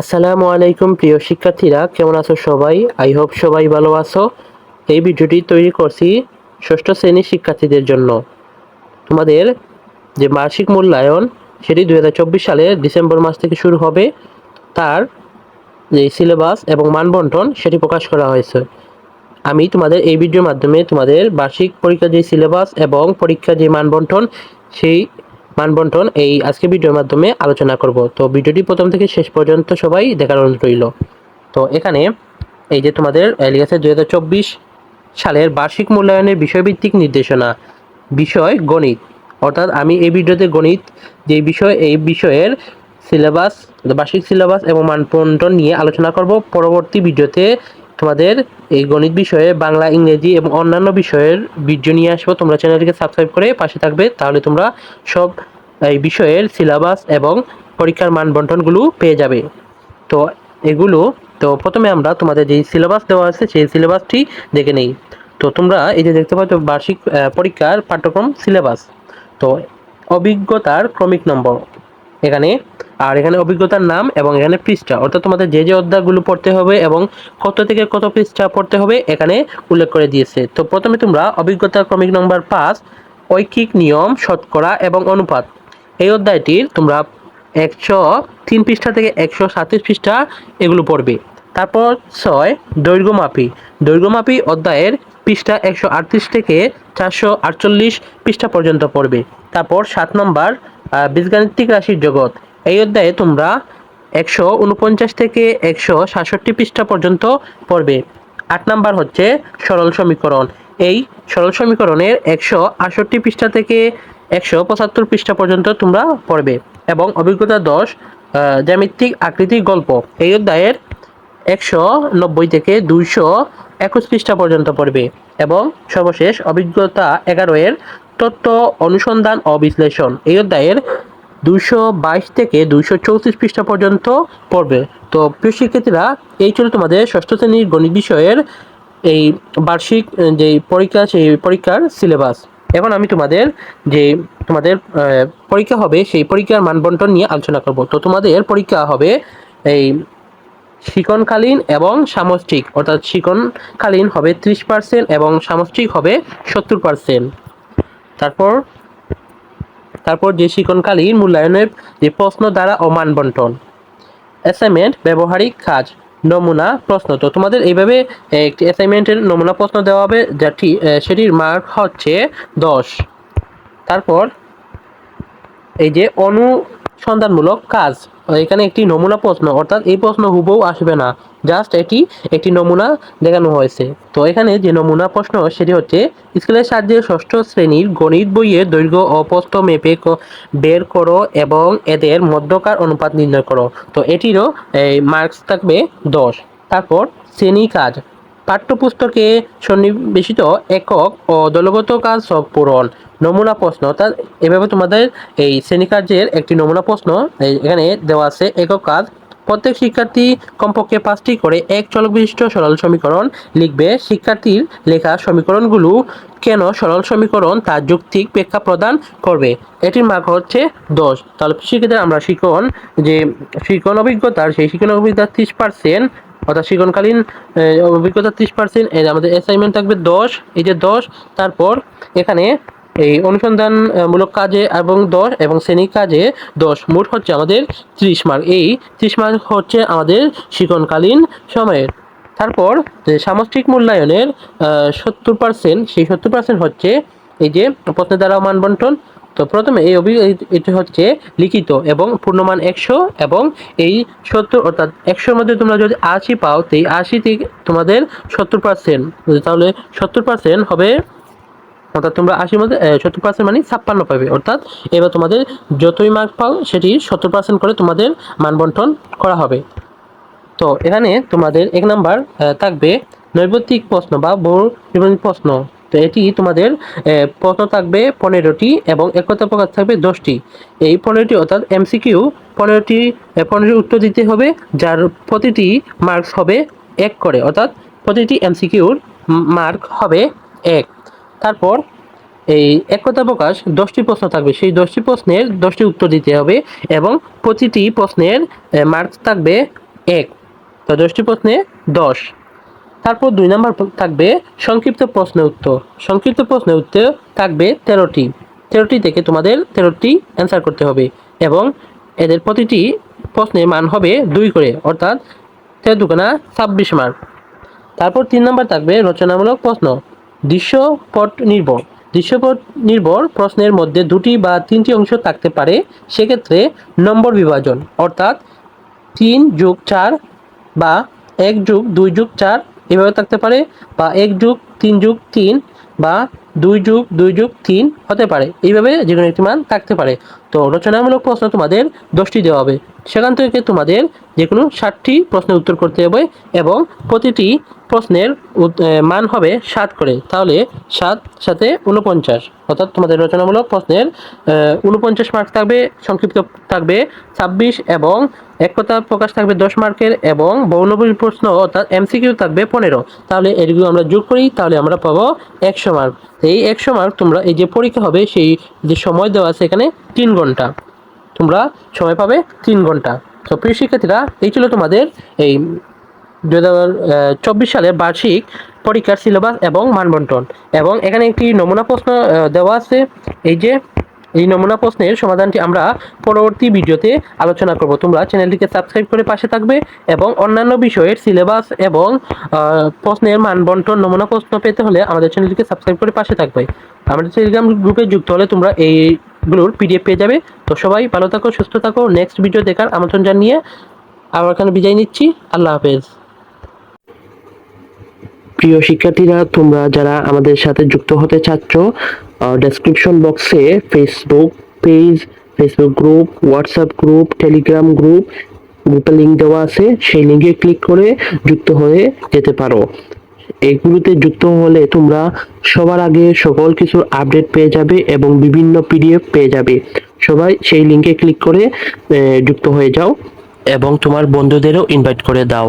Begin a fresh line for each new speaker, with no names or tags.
আসসালামু আলাইকুম, প্রিয় শিক্ষার্থীরা। কেমন আছো সবাই? আই হোপ সবাই ভালো আছো। এই ভিডিওটি তৈরি করছি ষষ্ঠ শ্রেণির শিক্ষার্থীদের জন্য। তোমাদের যে বার্ষিক মূল্যায়ন, সেটি দু সালের ডিসেম্বর মাস থেকে শুরু হবে। তার যে সিলেবাস এবং মানবন্টন, সেটি প্রকাশ করা হয়েছে। আমি তোমাদের এই ভিডিওর মাধ্যমে তোমাদের বার্ষিক পরীক্ষার যে সিলেবাস এবং পরীক্ষার যে মানবন্টন, সেই মানবন্টন এই আজকে ভিডিওর মাধ্যমে আলোচনা করব। তো ভিডিওটি প্রথম থেকে শেষ পর্যন্ত সবাই দেখার অনুরোধ রইল। তো এখানে এই যে তোমাদের লিখেছে দুই সালের বার্ষিক মূল্যায়নের বিষয়ভিত্তিক নির্দেশনা, বিষয় গণিত। অর্থাৎ আমি এই ভিডিওতে গণিত, যে বিষয়, এই বিষয়ের সিলেবাস বার্ষিক সিলেবাস এবং মানবন্টন নিয়ে আলোচনা করব। পরবর্তী ভিডিওতে তোমাদের এই গণিত বিষয়ে, বাংলা, ইংরেজি এবং অন্যান্য বিষয়ের ভিডিও নিয়ে আসব। তোমরা চ্যানেলটিকে সাবস্ক্রাইব করে পাশে থাকবে, তাহলে তোমরা সব, এই বিষয়ের সিলেবাস এবং পরীক্ষার মান বন্টনগুলো পেয়ে যাবে। তো এগুলো, তো প্রথমে আমরা তোমাদের যেই সিলেবাস দেওয়া আছে, সেই সিলেবাসটি দেখে নেই। তো তোমরা এই যে দেখতে পাচ্ছ, বার্ষিক পরীক্ষার পাঠ্যক্রম সিলেবাস তো অভিজ্ঞতার ক্রমিক নম্বর। এখানে আর এখানে অভিজ্ঞতার নাম এবং এখানে পৃষ্ঠা। অর্থাৎ তোমাদের যে যে অধ্যায়গুলো পড়তে হবে এবং কত থেকে কত পৃষ্ঠা পড়তে হবে এখানে উল্লেখ করে দিয়েছে। তো প্রথমে তোমরা অভিজ্ঞতা ক্রমিক নম্বর পাঁচ, ঐকিক নিয়ম, শতকরা এবং অনুপাত। এই অধ্যায়টির তোমরা একশো তিন পৃষ্ঠা থেকে একশো সাতত্রিশ পৃষ্ঠা এগুলো পড়বে। তারপর ছয় দৈর্ঘ্যমাপি দৈর্ঘ্যমাপি অধ্যায়ের পৃষ্ঠা একশো আটত্রিশ থেকে চারশো আটচল্লিশ পৃষ্ঠা পর্যন্ত পড়বে। তারপর সাত নম্বর বীজগাণিতিক রাশির জগৎ। এই অধ্যায়ে তোমরা একশো উনপঞ্চাশ থেকে একশো সাতষট্টি পৃষ্ঠা পর্যন্ত পড়বে। আট নাম্বার হচ্ছে সরল সমীকরণ। এই সরল সমীকরণের একশো আটষট্টি পৃষ্ঠা থেকে একশো পঁচাত্তর পৃষ্ঠা পর্যন্ত তোমরা পড়বে এবং অভিজ্ঞতা দশ আহ, জ্যামিতিক আকৃতির গল্প। এই অধ্যায়ের একশো নব্বই থেকে দুইশো একুশ পৃষ্ঠা পর্যন্ত পড়বে এবং সর্বশেষ অভিজ্ঞতা এগারো এর তত্ত্ব অনুসন্ধান ও বিশ্লেষণ। এই অধ্যায়ের দুইশো বাইশ থেকে দুইশো চৌত্রিশ পৃষ্ঠা পর্যন্ত পড়বে। তো প্রিয় শিক্ষার্থীরা, এই ছিল তোমাদের ষষ্ঠ শ্রেণির গণিত বিষয়ের এই বার্ষিক যে পরীক্ষা, সেই পরীক্ষার সিলেবাস এখন আমি তোমাদের যে তোমাদের পরীক্ষা হবে, সেই পরীক্ষার মানবন্টন নিয়ে আলোচনা করব। তো তোমাদের পরীক্ষা হবে এই শিকনকালীন এবং সামষ্টিক। অর্থাৎ শিকনকালীন হবে ত্রিশ পার্সেন্ট এবং সামষ্টিক হবে সত্তর পার্সেন্ট তারপর তারপর যে শিক্ষণকালীন মূল্যায়নের যে প্রশ্ন দ্বারা ও মান বন্টন অ্যাসাইনমেন্ট ব্যবহারিক কাজ, নমুনা, প্রশ্ন। তো তোমাদের এইভাবে একটি অ্যাসাইনমেন্টের নমুনা প্রশ্ন দেওয়া হবে, যেটি সেটির মার্ক হচ্ছে দশ। তারপর, এই যে অনুসন্ধানমূলক কাজ। এখানে একটি নমুনা প্রশ্ন, অর্থাৎ এই প্রশ্ন হুবহু আসবে না। জাস্ট এটি একটি নমুনা দেখানো হয়েছে। তো এখানে যে নমুনা প্রশ্ন, সেটি হচ্ছে, স্কেলের সাহায্যে ষষ্ঠ শ্রেণির গণিত বইয়ের দৈর্ঘ্য ও মেপে বের করো এবং এদের মধ্যকার অনুপাত নির্ণয় করো। তো এটিরও মার্কস থাকবে দশ। তারপর শ্রেণি কাজ। পাঠ্যপুস্তকে সন্নিবেশিত একক ও দলগত কাজ সব পূরণ। নমুনা প্রশ্ন অর্থাৎ এভাবে তোমাদের এই শ্রেণি কার্যের একটি নমুনা প্রশ্ন এখানে দেওয়া আছে, একক কাজ। প্রত্যেক শিক্ষার্থী কমপক্ষে পাঁচটি করে এক চলক বিশিষ্ট সরল সমীকরণ লিখবে। শিক্ষার্থীর লেখা সমীকরণগুলো কেন সরল সমীকরণ তার যৌক্তিক ব্যাখ্যা প্রদান করবে? এটির মার্ক হচ্ছে দশ। তাহলে শিক্ষার্থীদের আমরা শিক্ষণ যে শিক্ষণ অভিজ্ঞতার সেই শিক্ষণ অভিজ্ঞতা ত্রিশ পার্সেন্ট অর্থাৎ শিক্ষণকালীন অভিজ্ঞতা ত্রিশ পার্সেন্ট আমাদের অ্যাসাইনমেন্ট থাকবে দশ, এই যে দশ, তারপর এখানে এই অনুসন্ধানমূলক কাজে এবং দশ এবং শ্রেণি কাজে দশ, মোট হচ্ছে আমাদের ত্রিশ মার্ক এই ত্রিশ মার্ক হচ্ছে আমাদের শিক্ষণকালীন সময়ের। তারপর যে সামষ্টিক মূল্যায়নের সত্তর পার্সেন্ট সেই সত্তর পার্সেন্ট হচ্ছে এই যে প্রশ্নের দ্বারা মান বন্টন তো প্রথমে এই এটি হচ্ছে লিখিত এবং পূর্ণমান একশো এবং এই সত্তর অর্থাৎ একশোর মধ্যে তোমরা যদি আশি পাও, তো এই আশি থেকে তোমাদের সত্তর পার্সেন্ট তাহলে সত্তর পার্সেন্ট হবে, অর্থাৎ তোমরা আশির মধ্যে সত্তর পার্সেন্ট মানে ছাপ্পান্ন পাবে, অর্থাৎ এবার তোমাদের যতই মার্ক পাও, সেটি সত্তর পার্সেন্ট করে তোমাদের মান বন্টন করা হবে। তো এখানে তোমাদের এক নাম্বার থাকবে নৈর্ব্যক্তিক প্রশ্ন বা বহু প্রশ্ন। তো এটি তোমাদের প্রশ্ন থাকবে? পনেরোটি এবং একতা প্রকাশ থাকবে দশটি। এই পনেরোটি অর্থাৎ এমসিকিউ পনেরোটি পনেরোটি উত্তর দিতে হবে, যার প্রতিটি মার্কস হবে এক করে, অর্থাৎ প্রতিটি এমসিকিউর মার্ক হবে এক। তারপর এই একতা প্রকাশ, দশটি প্রশ্ন থাকবে। সেই দশটি প্রশ্নের দশটি উত্তর দিতে হবে এবং প্রতিটি প্রশ্নের মার্কস থাকবে এক। তো দশটি প্রশ্নে দশ। তারপর দুই নম্বর থাকবে সংক্ষিপ্ত প্রশ্নের উত্তর। সংক্ষিপ্ত প্রশ্নের উত্তর থাকবে তেরোটি। তেরোটি থেকে তোমাদের তেরোটি অ্যান্সার করতে হবে এবং এদের প্রতিটি প্রশ্নের মান হবে দুই করে, অর্থাৎ তেরো দুগুণা ছাব্বিশ মার্ক তারপর তিন নম্বর থাকবে রচনামূলক প্রশ্ন। দৃশ্যপট নির্ভর। দৃশ্যপট নির্ভর প্রশ্নের মধ্যে দুটি বা তিনটি অংশ থাকতে পারে, সেক্ষেত্রে নম্বর বিভাজন, অর্থাৎ তিন যোগ চার বা এক যোগ দুই যোগ চার এভাবে থাকতে পারে বা এক যুগ তিন যুগ তিন বা দুই যুগ দুই যুগ, তিন হতে পারে। এইভাবে যে কোনো একটি মান থাকতে পারে। তো রচনামূলক প্রশ্ন তোমাদের দশটি দেওয়া হবে। সেখান থেকে তোমাদের যে কোনো ষাটটি প্রশ্নের উত্তর করতে হবে এবং প্রতিটি প্রশ্নের মান হবে সাত করে। তাহলে সাত সাথে উনপঞ্চাশ অর্থাৎ তোমাদের রচনামূলক প্রশ্নের উনপঞ্চাশ মার্ক থাকবে, সংক্ষিপ্ত থাকবে ছাব্বিশ এবং এক কথা প্রকাশ থাকবে দশ মার্কের এবং বহুনব্বই প্রশ্ন অর্থাৎ এমসিকিউ থাকবে পনেরো। তাহলে এগুলো আমরা যোগ করি, তাহলে আমরা পাবো একশো মার্ক এই একশো মার্ক তোমরা এই যে পরীক্ষা হবে, সেই যে সময় দেওয়া আছে এখানে তিন ঘণ্টা। তোমরা সময় পাবে তিন ঘণ্টা। তো প্রিয় শিক্ষার্থীরা, এই ছিল তোমাদের এই দু হাজার চব্বিশ সালের বার্ষিক পরীক্ষার সিলেবাস এবং মানবন্টন। এবং এখানে একটি নমুনা প্রশ্ন দেওয়া আছে, এই যে এই নমুনা প্রশ্নের সমাধানটি আমরা পরবর্তী ভিডিওতে আলোচনা করব। তোমরা চ্যানেলটিকে সাবস্ক্রাইব করে পাশে থাকবে এবং অন্যান্য বিষয়ের সিলেবাস এবং প্রশ্নের মানবন্টন নমুনা প্রশ্ন পেতে হলে আমাদের চ্যানেলটিকে সাবস্ক্রাইব করে পাশে থাকবে। আমাদের টেলিগ্রাম গ্রুপে যুক্ত হলে তোমরা এইগুলোর পিডিএফ পেয়ে যাবে। তো সবাই ভালো থাকো, সুস্থ থাকো। নেক্সট ভিডিও দেখার আমন্ত্রণ জানিয়ে আমার এখানে বিদায় নিচ্ছি। আল্লাহ হাফেজ। প্রিয় শিক্ষার্থীরা, তোমরা যারা আমাদের সাথে যুক্ত হতে চাচ্ছ ডেসক্রিপশন বক্সে Facebook page Facebook group WhatsApp group Telegram group গ্রুপের লিঙ্ক দেওয়া আছে। সেই লিঙ্কে ক্লিক করে যুক্ত হয়ে যেতে পারো। এগুলোতে যুক্ত হলে তোমরা সবার আগে সকল কিছুর আপডেট পেয়ে যাবে এবং বিভিন্ন পিডিএফ পেয়ে যাবে। সবাই সেই লিঙ্কে ক্লিক করে যুক্ত হয়ে যাও এবং তোমার বন্ধুদেরও ইনভাইট করে দাও।